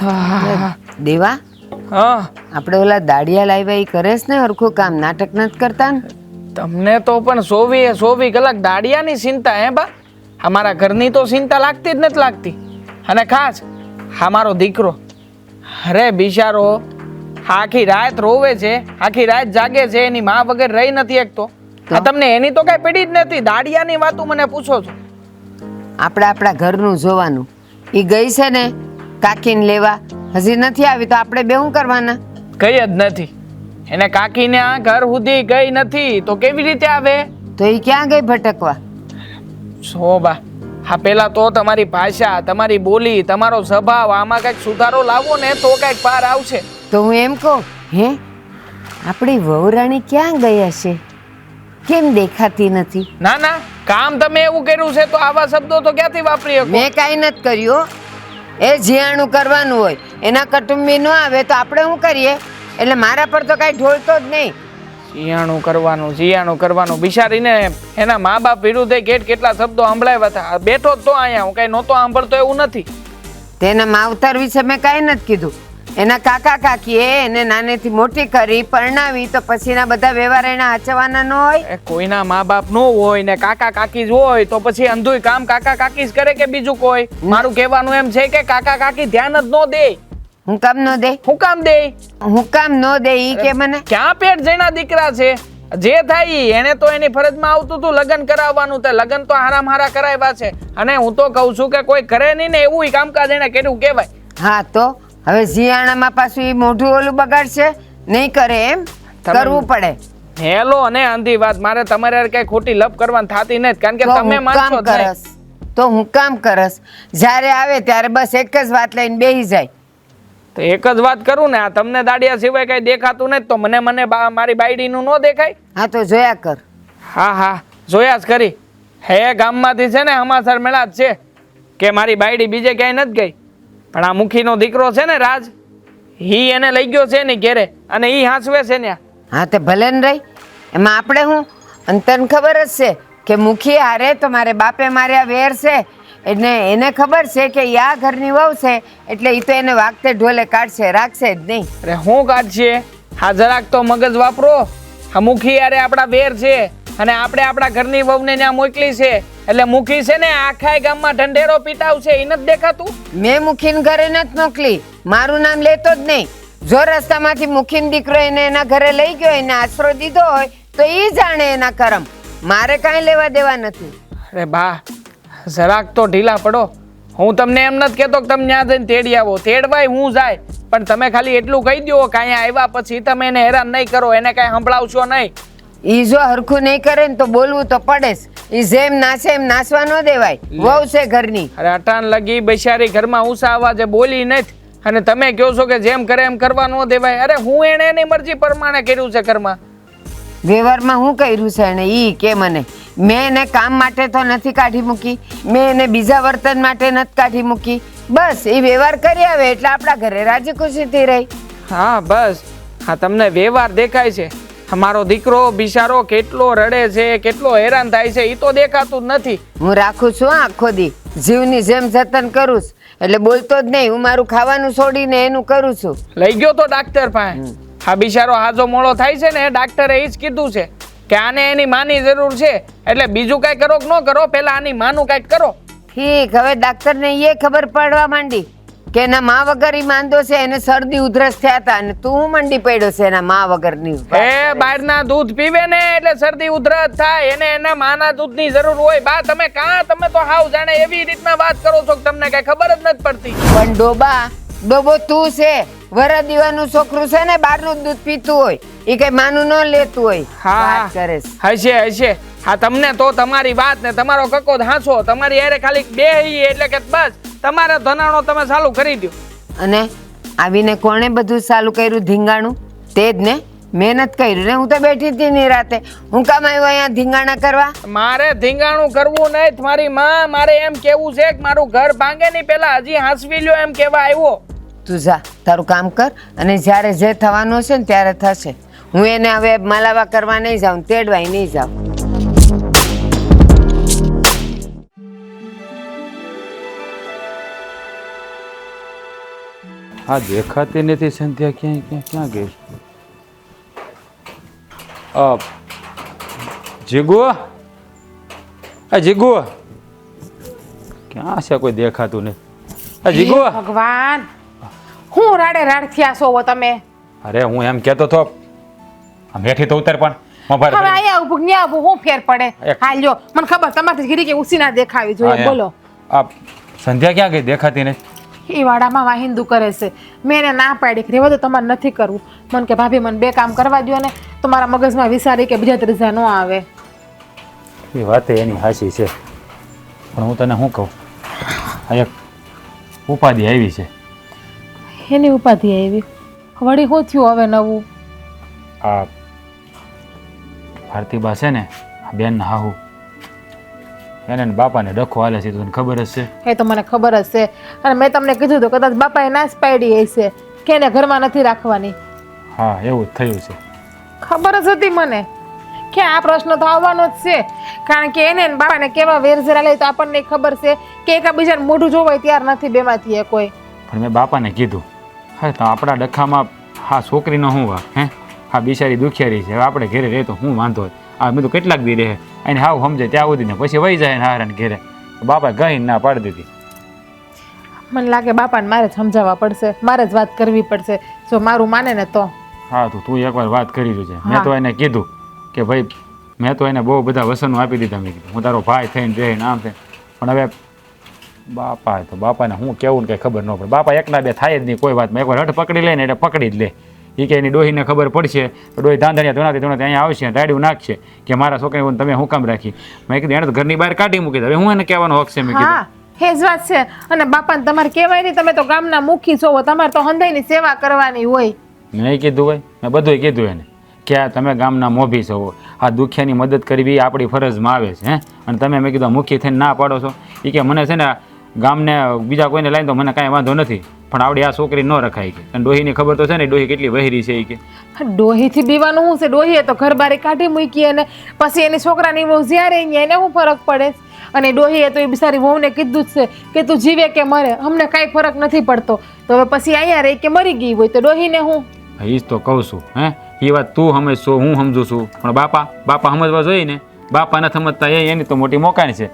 દેવા હા. આપણે ઓલા દાડિયા લાવ્યા એ કરેશ ને હરખું કામ નાટક નથી કરતા ને? તમને તો પણ સોવી સોવી કલાક દાડિયાની ચિંતા હે બા. અમારા ઘરની તો ચિંતા લાગતી જ નથી લાગતી. અને ખાસ હા મારો દીકરો. અરે બિચારો આખી રાત રોવે છે આખી રાત જાગે છે એની માં વગર રહી નથી એકતો આ તમને એની તો કઈ પડી જ નથી દાડિયાની વાતું મને પૂછો છો. આપણે આપણા ઘરનું જોવાનું. એ ગઈ છે ને? કાકીને લેવા. હજી નથી આવી તો આપણે બે શું કરવાના? કઈ જ નથી. એને કાકીને આ ઘર સુધી ગઈ નથી. તો કેવી રીતે આવે? તો એ ક્યાં ગઈ ભટકવા? શોભા હા પેલા તો તમારી ભાષા તમારી બોલી તમારો સ્વભાવ આમાં કંઈક સુધારો લાવો ને તો કંઈક પાર આવશે. તો હું એમ કહું હે? આપણી વહુરાણી ક્યાં ગઈ હશે કેમ દેખાતી નથી? ના ના કામ તમે એવું કર્યું છે તો આવા શબ્દો તો ક્યાંથી વાપરી મેં કાંઈ નથી કર્યું. એ જીયાણું કરવાનું હોય એના કુટુંબી ન આવે તો આપણે શું કરીએ? એટલે મારા પર તો કાંઈ ઢોળતો જ નહીં. શિયાણું કરવાનું શિયાણું કરવાનું. બિચારીને એના મા બાપ વિરુદ્ધે કેટ કેટલા શબ્દો સાંભળાવ્યા હતા. બેઠો જ તો અહીંયા હું કઈ નહોતો સાંભળતો એવું નથી. તેના માવતર વિશે મેં કાંઈ નથી કીધું. એના કાકા કાકીએ એને નાનેથી મોટી કરી પરણાવી તો પછીના બધા વ્યવહાર એને આચવાના ન હોય? કોઈના મા બાપ નો હોય ને કાકા કાકી જ હોય તો પછી અંધુય કામ કાકા કાકી જ કરે કે બીજું કોઈ? મારું કહેવાનું એમ છે કે કાકા કાકી ધ્યાન જ ન દે. હું કામ ન દે? હું કામ દે? હું કામ ન દે ઈ કે મને? ક્યાં પેટ જઈના દીકરા છે? જે થાય એને તો એની ફરજમાં આવતું હતું લગ્ન કરાવવાનું તે લગ્ન તો હારામ હારા કરાવ્યા છે. અને હું તો કહું છું કે કોઈ કરે નહીં ને એવું કામકાજ એને કર્યું કહેવાય. હા તો? હવે શિયાળામાં પાછું એ મોઢું ઓલું બગાડશે નહીં કરે એમ કરવું પડે. હેલો અને આંધી વાત મારે તમારે યાર કઈ ખોટી લપ કરવાની થતી નથી કારણ કે તમે કામ કરસ તો હું કામ કરસ. જ્યારે આવે ત્યારે બસ એક જ વાત લઈને બેહી જાય. તો એક જ વાત કરું ને આ તમને દાડિયા સિવાય કઈ દેખાતું નથી તો મને મને મારી બાયડીનું ન દેખાય? હા તો જોયા કર. હા હા જોયા જ કરી. હે ગામમાંથી છે ને હમાસર મેળા જ છે કે મારી બાયડી બીજે ક્યાંય નથી ગઈ? પણ આ મુખીનો દીકરો છે ને રાજ હી એને લઈ ગયો છે ને ઘેરે અને ઈ હાંસવે છે ને હા તે ભલે ને રહી. એમાં આપણે હું? અને તને ખબર જ છે કે મુખી હારે તો મારે બાપે માર્યા વેર છે. એટલે એને ખબર છે કે આ ઘરની વહુ છે એટલે એ તો એને વાગતે ઢોલે કાઢશે રાખશે જ નહીં. અરે હું કાઢશે? હા જરાક તો મગજ વાપરો. આ મુખી યારે આપણા બેર છે. અને આપણે આપણા ઘરની વહુને ત્યાં મોકલી છે. એટલે મુખી છે ને આખા ગામમાં ઢંઢેરો પીટાવશે એ નથી દેખાતું? મેં મુખીને ઘરે નથી મોકલી. મારું નામ લેતો જ નહીં. જો રસ્તામાંથી મુખીન દીકરો એને એના ઘરે લઈ ગયો એને આશરો દીધો હોય તો એ જાણે એના કરમ. મારે કાંઈ લેવા દેવા નથી. અરે બા જરાક તો ઢીલા પડો. હું તમને એમ નથી કહેતો કે તમે ત્યાં જઈને તેડી આવો. તેડવાય હું જાય. પણ તમે ખાલી એટલું કહી દો કાંઈ આવ્યા પછી તમે એને હેરાન નહીં કરો એને કાંઈ સંભળાવશો નહીં. ઈ જો હરખું નહીં કરે ને તો બોલવું તો પડે જ. ઈ જેમ નાસે એમ નાસવા ન દેવાય. વહુ છે ઘરની. અરે અટાણ લગી બૈસારી ઘરમાં ઊંચા અવાજે બોલી નથી. અને તમે કહો છો કે જેમ કરે એમ કરવા ન દેવાય. અરે હું એને એની મરજી પ્રમાણે કર્યું છે ઘરમાં? વ્યવહારમાં હું કર્યું છે એને? ઈ કે મને? મેં એને કામ માટે તો નથી કાઢી મૂકી. મેં એને બીજા વર્તન માટે નથી કાઢી મૂકી. બસ એ વ્યવહાર કરી આવે એટલે આપણા ઘરે રાજી ખુશીથી રહી. હા બસ. હા તમને વ્યવહાર દેખાય છે. અમારો દીકરો બિચારો કેટલો રડે છે કેટલો હેરાન થાય છે એ તો દેખાતું જ નથી. હું રાખું છું હા આખો દી. જીવની જેમ જતન કરું છું. એટલે બોલતો જ નહીં હું મારું ખાવાનું છોડીને એનું કરું છું. લઈ ગયો તો ડાક્ટર પાસે. આ બિચારો હાજો મોડો થાય છે ને ડાક્ટરે એ જ કીધું છે કે આને એની માની જરૂર છે. એટલે બીજું કાંઈ કરો કે ન કરો પહેલા આની માનું કાંઈક કરો. ઠીક હવે ડાક્ટરને એ ખબર પડવા માંડી. કે એના મા વગર ઈ માંદો છે એને શરદી ઉધરસ થયા હતા અને તું મંડી પડ્યો છે એના મા વગરની એ બહારના દૂધ પીવે ને એટલે શરદી ઉધરસ થાય એને એના માના દૂધની જરૂર હોય. બા તમે કાં? તમે તો હાવ જાણે એવી રીતના વાત કરો છો કે તમને કઈ ખબર જ નથી પડતી. પણ ડોબા ડોબો તું છે. વરા દીવાનું છોકરું છે ને બહારનું દૂધ પીતું હોય. એ કઈ માનું ન લેતું હોય. હા. કરે હશે હશે. હા તમને તો તમારી વાત ને તમારો કકો હાંસો. તમારી યારે ખાલી બે એટલે કે બસ. તમારા ધનાણો તમે ચાલુ કરી દો અને આવીને કોણે બધું ચાલુ કર્યું ધીંગાણું? તે જ ને? મહેનત કર્યું ને હું તો બેઠી હતી ની રાતે. હું કામ આવ્યો અહીંયા ધીંગાણા કરવા? મારે ધીંગાણું કરવું નહીં તમારી માં. મારે એમ કેવું છે કે મારું ઘર ભાંગે નહીં. પેલા હજી હાંસવી લ્યો એમ કેવા આવ્યો. તું જા તારું કામ કર. અને જ્યારે જે થવાનું હશે ને ત્યારે થશે. હું એને હવે મલાવા કરવા નહીં જાઉં તેડવાય નહીં જાઉં. આ દેખાતી નથી સંધ્યા ક્યાંય ક્યાં ક્યાં ગઈ જીગુ? આ જીગુ? ક્યાં છે કોઈ દેખાતું નહીં? આ જીગુ? ભગવાન હું રાડે રાડ થયા છો તમે? અરે હું એમ કહેતો તો બેઠી તો ઉતર પણ હવે. અહીંયા ઉભું ન્યા ઉભું હું ફેર પડે? એક- હા મને ખબર તમારી ગીરી કે ઉસી ના દેખાવી જોઈએ બોલો. આ સંધ્યા ક્યાં ગઈ દેખાતી નહીં? એ વાડામાં વાહિંદુ કરે છે. મેં એને ના પાડી કે રેવા તો તમારે નથી કરવું. મને કે ભાભી મને બે કામ કરવા દ્યો ને. તો મારા મગજમાં વિચારી કે બીજા ત્રીજા ન આવે. એ વાત એની હાસી છે. પણ હું તને શું કહું? એક ઉપાધિ આવી છે. એની ઉપાધિ આવી? વળી શું થયું હવે નવું? આ ભારતીબા છે ને બેન હાહુ. એને ને બાપાને ડખો હાલે છે તો તને ખબર જ છે? એ તો મને ખબર જ છે. અને મેં તમને કીધું તો કદાચ બાપાએ ના જ પાડી હશે. કે એને ઘરમાં નથી રાખવાની? હા એવું જ થયું છે. ખબર જ હતી મને. કે આ પ્રશ્ન તો આવવાનો જ છે. કારણ કે એને બાપાને કેવા વેરઝેરા લઈ તો આપણને ખબર છે કે એકાબીજાને મોઢું જોવાય ત્યાર નથી બેમાંથી એ કોઈ. પણ મેં બાપાને કીધું હા તો આપણા ડખામાં હા છોકરીનો શું વા હે? હા બિચારી દુખિયારી છે. હવે આપણે ઘરે રહે તો શું વાંધો હોય? મેં બધું કેટલાક દી રહે. એને હાવ સમજે ત્યાં સુધી ને પછી વહી જાય ને હારાને ઘેરે. બાપા ગઈ ના પાડી દીધી. મને લાગે બાપાને મારે જ સમજાવવા પડશે મારે જ વાત કરવી પડશે. જો મારું માને ને તો. હા તો તું એકવાર વાત કરી જોજે મેં તો એને કીધું કે ભાઈ મેં તો એને બહુ બધા વસનો આપી દીધા. મેં કીધું હું તારો ભાઈ થઈને રહીને આમ થઈને પણ હવે બાપા તો બાપાને હું કેવું ને કંઈ ખબર ન પડે. બાપા એકલા બે થાય જ નહીં કોઈ વાતમાં. એકવાર હઠ પકડી લે ને એટલે પકડી જ લે. એ કે એની ડોહીને ખબર પડશે તો ડોહી ધાંધણિયા ધોણાથી ધોણાથી અહીંયા આવશે રાડ્યું નાખશે કે મારા છોકરીને તમે હું કામ રાખી? મેં કીધું એને તો ઘરની બહાર કાઢી મૂકી. હવે હું એને કહેવાનો હક છે મેં કીધું. હા જ વાત છે. અને બાપાને તમારે કહેવાય નહીં તમે તો ગામના મુખી છો તમારે તો હંધાઈની સેવા કરવાની હોય. નહીં કીધું હોય મેં બધુંય કીધું એને. કે આ તમે ગામના મોભી છો આ દુખિયાની મદદ કરવી આપણી ફરજમાં આવે છે હે. અને તમે મેં કીધું મુખી થઈને ના પાડો છો. એ કે મને છે ને ગામને બીજા કોઈને લાવીને તો મને કાંઈ વાંધો નથી. પણ આવડી આ છોકરી ન રખાય કે. અને ડોહીની ખબર તો છે ને ડોહી કેટલી વહેરી છે એ કે. ડોહીથી બીવાનું શું છે? ડોહીએ તો ઘર બારે કાઢી મૂકી અને પછી એની છોકરાની વહુ જ્યારે અહીંયા એને શું ફરક પડે? અને ડોહીએ તો એ બિચારી વહુને કીધું જ છે કે તું જીવે કે મરે અમને કાંઈ ફરક નથી પડતો. તો હવે પછી અહીંયા રહી કે મરી ગઈ હોય તો ડોહીને હું? એ જ તો કહું છું હે? એ વાત તું સમજશો હું સમજુ છું. પણ બાપા બાપા સમજવા જોઈએ ને. બાપા ન સમજતા એ એની તો મોટી મોકાણ છે.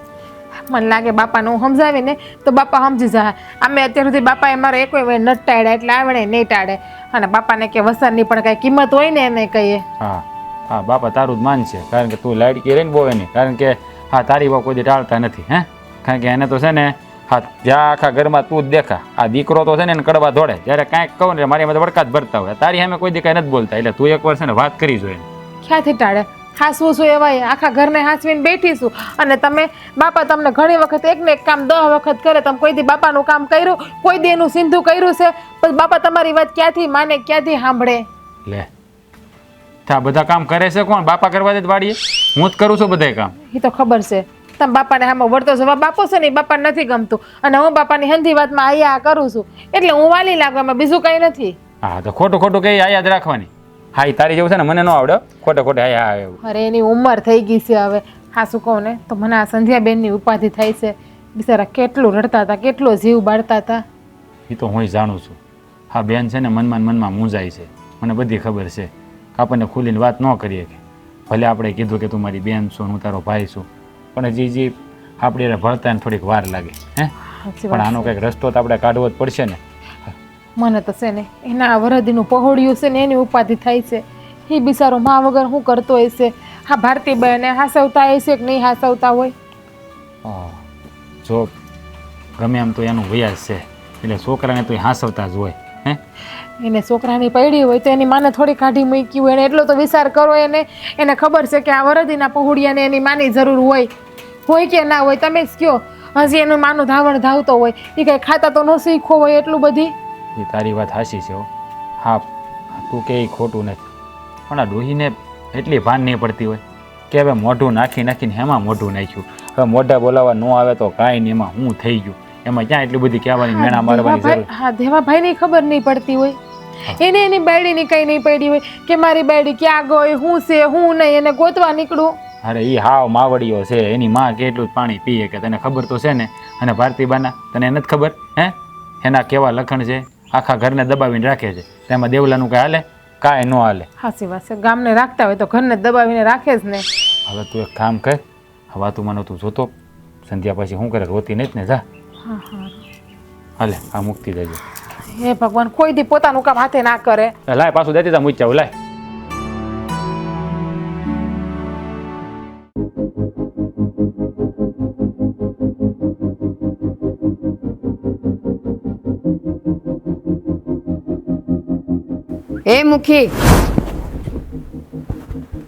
મને લાગે બાપાને હું સમજાવી ને તો બાપા સમજી જાય. અમે અત્યાર સુધી બાપાએ મારે એકોય વાર નથી ટાળ્યા એટલે આવડે નહીં ટાળે. અને બાપાને કે વસારની પણ કાંઈ કિંમત હોય ને એને કહીએ. હા હા બાપા તારું જ માન છે કારણ કે તું લાડકી રહીને બહુ એની કારણ કે હા તારી બહુ કોઈ ટાળતા નથી હે? કારણ કે એને તો છે ને હા જ્યાં આખા ઘરમાં તું જ દેખા. આ દીકરો તો છે ને એને કડવા દોડે જ્યારે કાંઈક કહું ને મારી એમાં વડકા જ ભરતા હોય. તારી સામે કોઈ દી કાંઈ નથી બોલતા. એટલે તું એકવાર વર્ષ ને વાત કરી જોઈએ ક્યાંથી ટાળે? હાસવું છું એવાય આખા ઘરને હાસવીને બેઠીશું અને તમે બાપા તમને ઘણી વખત એક ને એક કામ દસ વખત કરે તમે કોઈ દી બાપાનું કામ કર્યું કોઈ દી એનું સિંધુ કર્યું છે પણ બાપા તમારી વાત ક્યાંથી માને ક્યાંથી સાંભળે? લે આ બધા કામ કરે છે કોણ? બાપા કરવા દે વાડીએ? હું જ કરું છું બધા કામ. એ તો ખબર છે. તમે બાપાને આમાં વળતો જવાબ આપો છો ને બાપા નથી ગમતું. અને હું બાપાની હંધી વાતમાં આયા કરું છું. એટલે હું વાલી લાગવામાં બીજું કંઈ નથી. હા તો ખોટું ખોટું કઈ આ યાદ રાખવાની. હા એ તારી જેવું છે ને મને ન આવડે. ખોટે ખોટે હા હા એવું. અરે એની ઉંમર થઈ ગઈ છે હવે. હા શું કહું ને? તો મને આ સંધ્યાબેનની ઉપાધિ થાય છે. બિચારા કેટલું રડતા હતા કેટલો જીવ બાળતા હતા. એ તો હું જાણું છું. હા બેન છે ને મનમાં મનમાં મૂંઝાય છે. મને બધી ખબર છે. આપણને ખુલીને વાત ન કરીએ કે. ભલે આપણે કીધું કે તું મારી બેન છું હું તારો ભાઈ છું. પણ હજી જી આપણે ભળતાને થોડીક વાર લાગે હે? પણ આનો કંઈક રસ્તો તો આપણે કાઢવો જ પડશે ને. મને તો છે ને એના વરદીનું પહોળ્યું છે ને એની ઉપાધિ થાય છે. એ બિચારો મા વગર શું કરતો હશે હા ભારતીબેને હાસવતા હશે કે નહીં હાસવતા હોય? જો ગમે એમ તો એનું વ્યાજ છે એટલે છોકરાને તો હાસવતા જ હોય હે? એને છોકરાની પૈડી હોય તો એની માને થોડી કાઢી મૂકી હોય એને એટલો તો વિચાર કરો એને એને ખબર છે કે આ વરદીના પહોળિયાને એની માની જરૂર હોય. હોય કે ના હોય તમે જ કયો. હજી એનું માનું ધાવણ ધાવતો હોય. એ કંઈ ખાતા તો ન શીખો હોય એટલું બધી? એ તારી વાત હાસી છે હો. હા તું કે ખોટું નથી. પણ આ ડોહીને એટલી ભાન નહીં પડતી હોય કે હવે મોઢું નાખી નાખીને હેમાં મોઢું નાખ્યું. હવે મોઢા બોલાવવા ન આવે તો કાંઈ નહીં એમાં હું થઈ ગયું. એમાં ક્યાં એટલી બધી કહેવાની મેણા મારવાની જરૂર? હા દેવાભાઈની ખબર નહીં પડતી હોય. એને એની બાયડીની કંઈ નહીં પડી હોય કે મારી બેડી ક્યાં ગઈ હું છે હું નહીં એને ગોતવા નીકળું. અરે એ હાવ માવડીઓ છે એની માં કેટલું જ પાણી પીએ કે તને ખબર તો છે ને? અને ભારતીબાના તને નથી ખબર હે? એના કેવા લખણ છે? આખા ઘરને દબાવીને રાખે છે. તેમાં દેવલાનું કાંઈ હાલે? કાંઈ ન હાલે. હાસી વાત છે. ગામને રાખતા હોય તો ઘરને દબાવીને રાખે જ ને. હવે તું એક કામ કર. હવે તું મને તું જોતો. સંધ્યા પછી શું કરે? રોતી નહીં જ ને જા. હા હા. હાલે આ મુક્તિ દેજો હે ભગવાન કોઈ દી પોતાનું કામ હાથે ના કરે. લાય પાછું દેતી તા મૂચ્યા લાય. એ મુખી.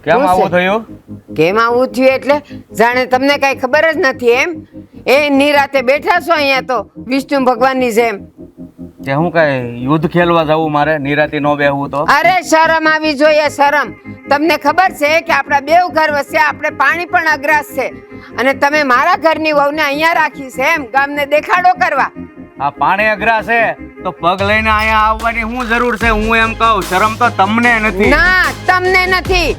કેમ આવું થયું? કેમ આવું થયું એટલે? જાણે તમને કઈ ખબર જ નથી એમ? એ નિરાતે બેઠા છો અહીંયા તો વિષ્ણુ ભગવાનની જેમ. કે હું કઈ યુદ્ધ ખેલવા જવું મારે? નિરાતી નો બેહવું તો? અરે શરમ આવી જોઈએ શરમ. તમને ખબર છે કે આપણા બેવ ઘર વચ્ચે આપણે પાણી પણ અગ્રાસ છે. અને તમે મારા ઘરની વહુને અહીંયા રાખી છે એમ? ગામને દેખાડો કરવા. આ પાણી અઘરા છે તો પગ લઈને અહીંયા આવવાની શું જરૂર છે? હું એમ કહું શરમ તો તમને નથી. ના તમને નથી.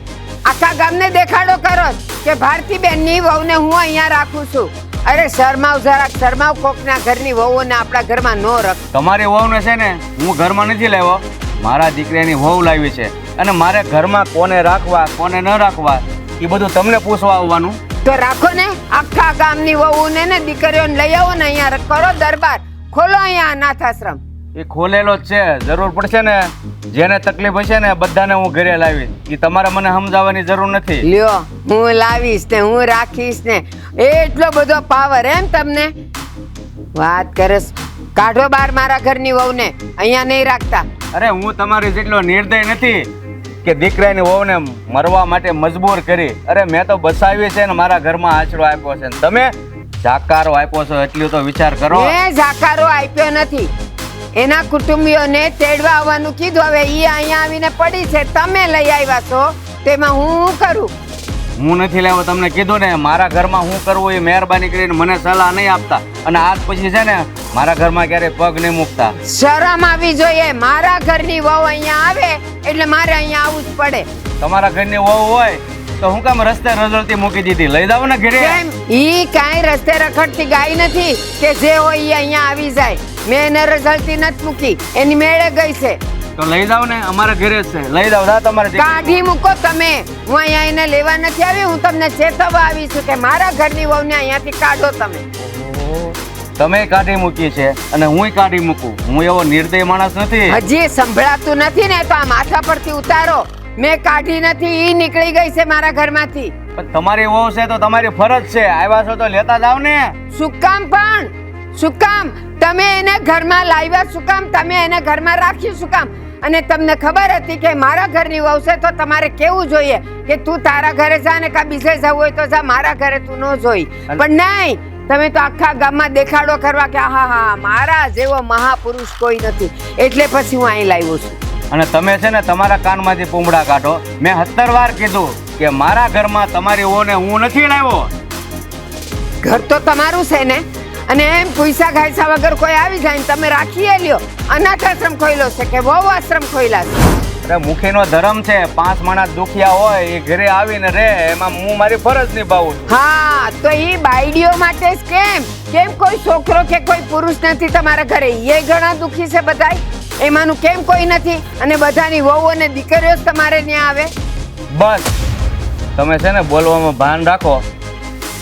આખા ગામને દેખાડો કરો કે ભારતીબેનની વહુને હું અહીંયા રાખું છું. અરે શરમાવ જરાક શરમાવ કોકના ઘરની વહુઓને આપણા ઘરમાં નો રખ. તમારી વહુને છે ને હું ઘરમાં નથી લાવ્યો મારા દીકરાની વહુ લાવી છે. અને મારે ઘરમાં કોને રાખવા કોને ન રાખવા એ બધું તમને પૂછવા આવવાનું. તો રાખો ને આખા ગામની વહુને ને દીકરીઓને લઈ આવો ને અહીંયા કરો દરબાર. ખોલો અહીંયા અનાથ આશ્રમ. એ ખોલેલો જ છે. જરૂર પડશે ને જેને તકલીફ હશે ને બધાને હું ઘરે લાવીશ. એ તમારે મને સમજાવવાની જરૂર નથી. લ્યો હું લાવીશ ને હું રાખીશ ને. એટલો બધો પાવર એમ તમને? વાત કરસ. કાઢો બાર મારા ઘરની વહુને. અહીંયા નહીં રાખતા. અરે હું તમારી જેટલો નિર્દય નથી કે દીકરાની વહુને મરવા માટે મજબૂર કરી. અરે મેં તો બસાવી છે ને મારા ઘરમાં આશરો આપ્યો છે. ને તમે જાકારો આપ્યો છો એટલું તો વિચાર કરો. મેં ઝાકારો આપ્યો નથી. એના કુટુંબીઓને તેડવા આવવાનું કીધું. હવે ઈ અહીંયા આવીને પડી છે. તમે લઈ આવ્યા છો તેમાં હું શું કરું? હું નથી લેવો તમને કીધું ને મારા ઘરમાં હું કરવું એ મહેરબાની કરીને મને સલાહ નહીં આપતા. અને આજ પછી છે ને મારા ઘરમાં ક્યારેય પગ નહીં મૂકતા. શરમ આવી જોઈએ. મારા ઘરની વહુ અહીંયા આવે એટલે મારે અહીંયા આવવું જ પડે. તમારા ઘરની વહુ હોય તો હું કામ રસ્તે રઝળતી મૂકી દીધી. લઈ જાવ ને ઘરે. ઈ કાઈ રસ્તે રખડતી ગાય નથી કે જે હોય ઈ અહીંયા આવી જાય. મેં એને રઝળતી નથી મૂકી. એની મેળે ગઈ છે. તો લઈ જાવ ને અમારા ઘરે જ છે. લઈ જાવ દા તમારે કાઢી મૂકો તમે. હું અહીંયા એને લેવા નથી આવી હું તમને ચેતવવા આવી છું કે મારા ઘરની વહુને અહીંયાથી કાઢો તમે. તમે કાઢી મૂકી છે અને હું કાઢી મૂકું. હું એવો નિર્દય માણસ નથી. હજી સંભળાતું નથી ને તો આ માથા પરથી ઉતારો. મેં કાઢી નથી ઈ નીકળી ગઈ છે મારા ઘરમાંથી. પણ તમારી વહુ છે તો તમારી ફરજ છે. આવ્યા છો તો લેતા જાવ ને. શું કામ પણ? શું કામ? તમે એને ઘરમાં લાવ્યા શું કામ? તમે એને ઘરમાં રાખ્યું શું કામ? અને તમને ખબર હતી કે મારા ઘરની વહુ છે તો તમારે કેવું જોઈએ? કે તું તારા ઘરે જા ને કા બીજે જવું હોય તો જા મારા ઘરે તું ન જોઈ. પણ નહીં તમે તો આખા ગામમાં દેખાડો કરવા કે હા હા મારા જેવો મહાપુરુષ કોઈ નથી. એટલે પછી હું અહીં લાવ્યો છું. અને તમે છે ને તમારા કાનમાંથી પૂંબડા કાઢો. મેં સત્તર વાર કીધું કે મારા ઘરમાં તમારી ઓને હું નથી લાવ્યો. ઘર તો તમારું છે ને? અને એમ પૈસા ઘાયસા વગર કોઈ આવી જાય ને તમે રાખીએ લ્યો. અનાથ આશ્રમ ખોઈલો છે કે વહુ આશ્રમ ખોઈલા છે? અરે મુખીનો ધર્મ છે પાંચ માણસ દુખિયા હોય એ ઘરે આવીને રહે એમાં હું મારી ફરજ નિભાવું હા તો એ બાયડીઓ માટે કેમ? કેમ કોઈ છોકરો કે કોઈ પુરુષ નથી તમારા ઘરે? એ ઘણા દુખી છે બધાય? એમાંનું કેમ કોઈ નથી? અને બધાની વહુ અને દીકરીઓ જ તમારે ત્યાં આવે? બસ. તમે છે ને બોલવામાં ભાન રાખો.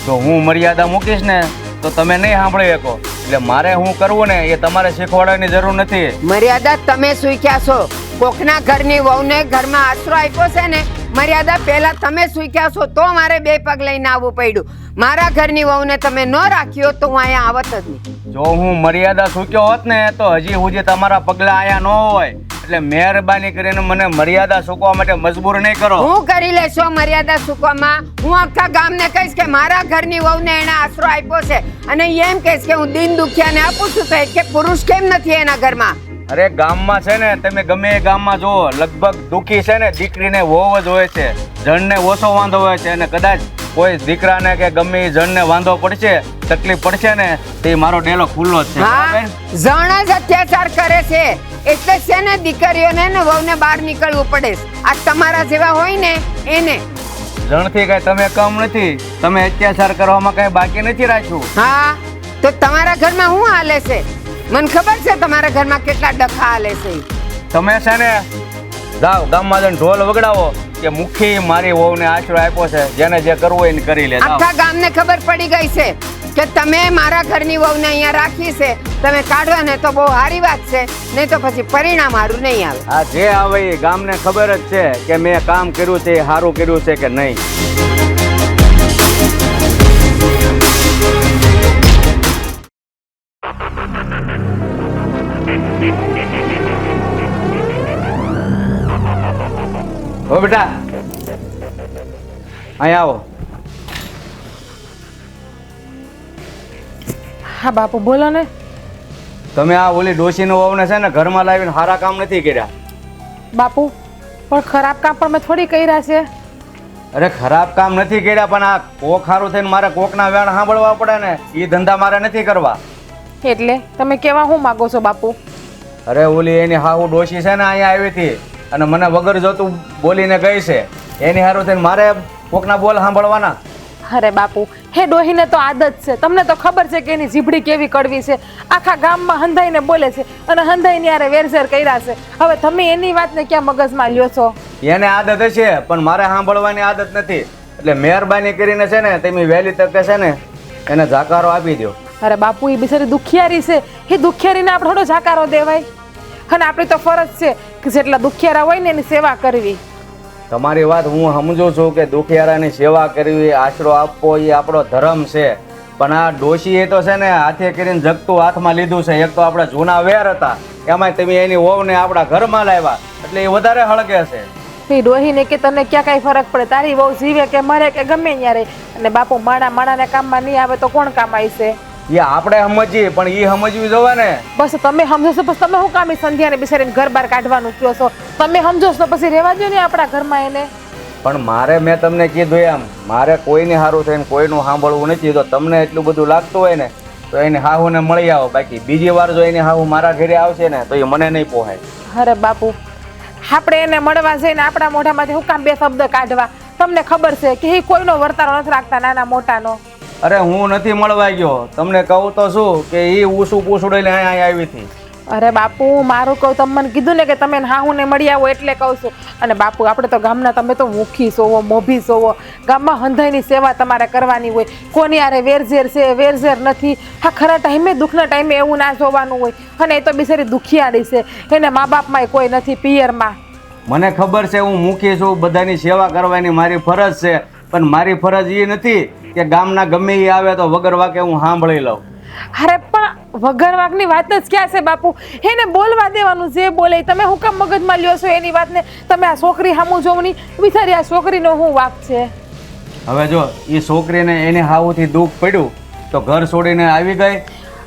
તો હું મર્યાદા મૂકીશ ને તો તમે નહીં સાંભળી શકો. એટલે મારે હું કરવું ને એ તમારે શીખવાડવાની જરૂર નથી. મર્યાદા તમે સૂક્યા છો. કોકના ઘરની વહુને ઘરમાં આશરો આપ્યો છે ને મર્યાદા પહેલા તમે સૂક્યા છો તો મારે બે પગ લઈને આવવું પડ્યું. મારા ઘરની વહુને તમે ન રાખ્યો તો હું અહીંયા આવત જ નહીં. જો હું મર્યાદા ચૂક્યો હોત ને તો હજી હું જે તમારા પગલા આયા ન હોય. એટલે મહેરબાની કરીને મને મર્યાદા ચૂકવા માટે મજબૂર નહીં કરો. હું કરી લેશો મર્યાદા ચૂકવામાં હું આખા ગામને કહીશ કે મારા ઘરની વહુને એને આશરો આપ્યો છે અને એમ કહીશ કે હું દિન દુખિયાને આપું છું તો કે પુરુષ કેમ નથી એના ઘરમાં? અરે ગામમાં છે ને તમે ગમે એ ગામમાં જુઓ લગભગ દુખી છે ને દીકરીને વહુ જ હોય છે જણને ઓછો વાંધો હોય છે અને કદાચ કોઈ દીકરાને કે ગમે જણને વાંધો પડશે તકલીફ પડશે ને તે મારો ડેલો ખુલ્લો જ છે. જણ જ અત્યાચાર કરે છે. એટલે છે ને દીકરીઓને ને વહુને બહાર નીકળવું પડે આ તમારા જેવા હોય ને એને. જણથી કઈ તમે કમ નથી. તમે અત્યાચાર કરવામાં કઈ બાકી નથી રાખ્યું. હા તો તમારા ઘરમાં શું હાલે છે? મને ખબર છે તમારા ઘરમાં કેટલા ડખા હાલે છે. તમે છે ને જાઓ ગામમાં જઈને ઢોલ વગડાવો. કે મુખી મારી વહુને આશરો આપ્યો છે જેને જે કરવું એને કરી લે. આખા ગામને ખબર પડી ગઈ છે કે તમે મારા ઘરની વહુને અહીંયા રાખી છે તમે કાઢો ને તો બહુ સારી વાત છે નહીં તો પછી પરિણામ સારું નહીં આવે. આ જે આવે એ ગામને ખબર જ છે કે મેં કામ કર્યું છે સારું કર્યું છે કે નહીં. ઓ બેટા. અહીંયા આવો. હા બાપુ બોલો ને. તમે આ ઓલી ડોશીનો વહુને છે ને ઘરમાં લાવીને સારા કામ નથી કર્યા. બાપુ પણ ખરાબ કામ પણ મેં થોડી કર્યા છે. અરે ખરાબ કામ નથી કર્યા પણ આ કોક સારું થઈને મારે કોકના વેણ સાંભળવા પડે ને એ ધંધા મારે નથી કરવા. એટલે તમે કેવા હું માગો છો બાપુ? અરે ઓલી એની હાહુ ડોશી છે ને અહીંયા આવી હતી. અને મને વગર જોતું બોલીને ગઈ છે એની હારું થઈને મારે કોકના બોલ સાંભળવાના? અરે બાપુ હે ડોહીને તો આદત છે. તમને તો ખબર છે કે એની જીભડી કેવી કડવી છે. આખા ગામમાં હંધાઈને બોલે છે અને હંધાઈને યારે વેરઝેર કર્યા છે. હવે તમે એની વાતને ક્યાં મગજમાં લ્યો છો? એને આદત હશે પણ મારે સાંભળવાની આદત નથી. એટલે મહેરબાની કરીને છે ને તમે વહેલી તકે છે ને એને જાકારો આપી દો અરે બાપુ એ બિચારી દુખિયારી છે. એ દુખિયારીને આપણે થોડો જાકારો દેવાય. અને આપણી તો ફરજ છે જેટલા દુખિયારા હોય ને એની સેવા કરવી. તમારી વાત હું સમજુ છું કે દુખિયારાની સેવા કરવી આશરો આપવો એ આપણો ધર્મ છે. પણ આ ડોશીએ તો છે ને હાથે કરીને જગતું હાથમાં લીધું છે. એક તો આપણા જૂના વેર હતા. એમાં તમે એની વહુને આપણા ઘરમાં લાવ્યા. એટલે એ વધારે હળગે છે. એ ડોહીને કે તને ક્યાં કાંઈ ફરક પડે? તારી બહુ જીવે કે મરે કે ગમે ત્યારે અને બાપુ માણા માણાને કામમાં નહીં આવે તો કોણ કામ આવશે એ આપણે સમજીએ પણ એ સમજવી જોવે ને. બસ તમે સમજો છો બસ તમે શું કામ ઈ સંધ્યાને બિચારીને ઘર બહાર કાઢવાનું કહો છો? તમે સમજો છો તો પછી રહેવા દો ને આપણા ઘરમાં એને. પણ મારે મેં તમને કીધું એમ મારે કોઈને સારું થઈને કોઈનું સાંભળવું નથી તો તમને એટલું બધું લાગતું હોય ને તો એને હાહુને મળી આવો. બાકી બીજી વાર જો એને હાહુ મારા ઘરે આવશે ને તો એ મને નહીં પોહાય. અરે બાપુ આપણે એને મળવા જઈને આપણા મોઢામાંથી હું કામ બે શબ્દ કાઢવા? તમને ખબર છે કે એ કોઈનો વર્તારો નથી રાખતા નાના મોટાનો. અરે હું નથી મળવા ગયો. તમને કહું તો શું કે એ ઊસું પૂછડે અહીંયા અહીંયા આવી હતી? અરે બાપુ મારું કહું તમે મને કીધું ને કે તમે હાહુને મળી આવો એટલે કહું છું. અને બાપુ આપણે તો ગામના તમે તો મુખી સોવો મોભી સોવો ગામમાં હંધાઈની સેવા તમારે કરવાની હોય. કોની આરે વેરઝેર છે વેરઝેર નથી. હા ખરા ટાઈમે દુઃખના ટાઈમે એવું ના જોવાનું હોય. અને એ તો બિચારી દુખિયાળી છે. એને મા બાપમાં કોઈ નથી પિયરમાં. મને ખબર છે હું મુખી છું બધાની સેવા કરવાની મારી ફરજ છે. પણ મારી ફરજ એ નથી કે ગામના ગમે એ આવે તો વગર વાકે હું સાંભળી લઉં. અરે પણ વગર વાગની વાત જ ક્યાં છે બાપુ? એને બોલવા દેવાનું જે બોલે તમે હું કામ મગજમાં લ્યો છો એની વાતને? તમે આ છોકરી સામું જોવની? વિચારી આ છોકરીનો શું વાક છે? હવે જો એ છોકરીને એને હાવુથી દુઃખ પડ્યું તો ઘર છોડીને આવી ગઈ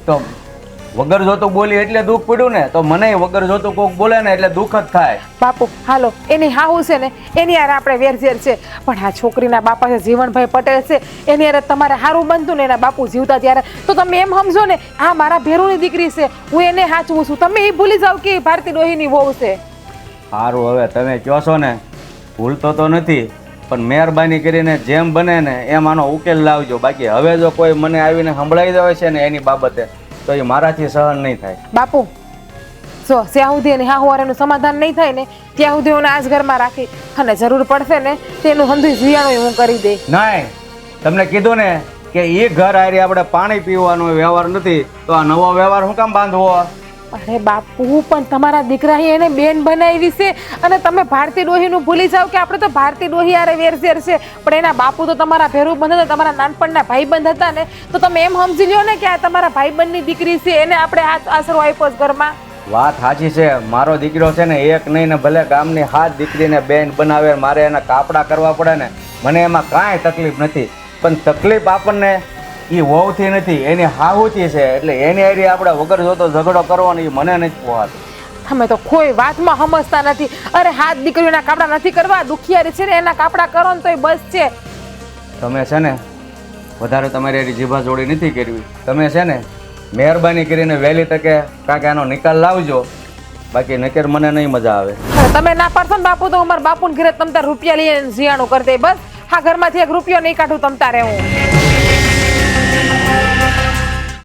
તો વગર જોતું બોલી એટલે દુઃખ પડ્યું ને તો મને વગર જોતું કોક બોલે ને એટલે દુઃખ જ થાય. બાપુ હાલો એની હાહુ છે ને એની યાર આપણે વેરઝેર છે. પણ આ છોકરીના બાપા છે જીવનભાઈ પટેલ છે એની યાર તમારે સારું બનતું ને એના બાપુ જીવતા ત્યારે તો તમે એમ સમજો ને આ મારા ભેરુની દીકરી છે હું એને હાચવું છું. તમે એ ભૂલી જાવ કે એ ભારતી ડોહીની વહુ છે. સારું હવે તમે કહો છો ને ભૂલતો તો નથી પણ મહેરબાની કરીને જેમ બને ને એમ આનો ઉકેલ લાવજો. બાકી હવે જો કોઈ મને આવીને સંભળાવી દે છે ને એની બાબતે તો એ મારાથી સહન નહીં થાય. બાપુ જો જ્યાં સુધી એની હાહુવારાનું સમાધાન નહીં થાય ને ત્યાં સુધી હું આજ ઘરમાં રાખી અને જરૂર પડશે ને તેનું હંધુય જીયાણું હું કરી દે. નહીં તમને કીધું ને કે એ ઘર આરી આપણે પાણી પીવાનો વ્યવહાર નથી તો આ નવો વ્યવહાર હું કામ બાંધવો? અરે બાપુ, પણ તમારા દીકરાએ એને બેન બનાવી છે અને તમે ભારતી ડોહીનું ભૂલી જાવ કે આપણે તો ભારતી ડોહી આરે વેરઝેર છે. પણ એના બાપુ તો તમારા ભેરું બંધ હતા, તમારા નાનપણના ભાઈબંધ હતા ને, તો તમે એમ સમજી લ્યો ને કે આ તમારા ભાઈબંધની દીકરી છે, એને આપણે આ આશરો આપ્યો ઘરમાં. વાત સાચી છે, મારો દીકરો છે ને, એક નહીં ને ભલે ગામની હાથ દીકરીને બેન બનાવે, મારે એના કાપડા કરવા પડે ને, મને એમાં કાંઈ તકલીફ નથી. પણ તકલીફ આપણને એ વહુથી નથી એની હાહુથી છે. એટલે એની હારી આપણે વગર જોતો ઝઘડો કરવાનો એ મને નથી પોહાતું. તમે તો કોઈ વાતમાં સમજતા નથી. અરે હાથ દીકરીઓના કાપડા નથી કરવા દુખિયારી છે ને એના કાપડા કરો ને તોય બસ છે. તમે છે ને વધારે તમારી એની જીભા જોડી નથી કરવી. તમે છે ને મહેરબાની કરીને વહેલી તકે કાંક આનો નિકાલ લાવજો. બાકી નકર મને નહીં મજા આવે. તમે ના પાડશો ને બાપુ તો અમારા બાપુને ઘરે તમ તાર રૂપિયા લઈને જીયાણું કરી દે બસ. હા ઘરમાંથી એક રૂપિયો નહીં કાઢું તમ તારે હું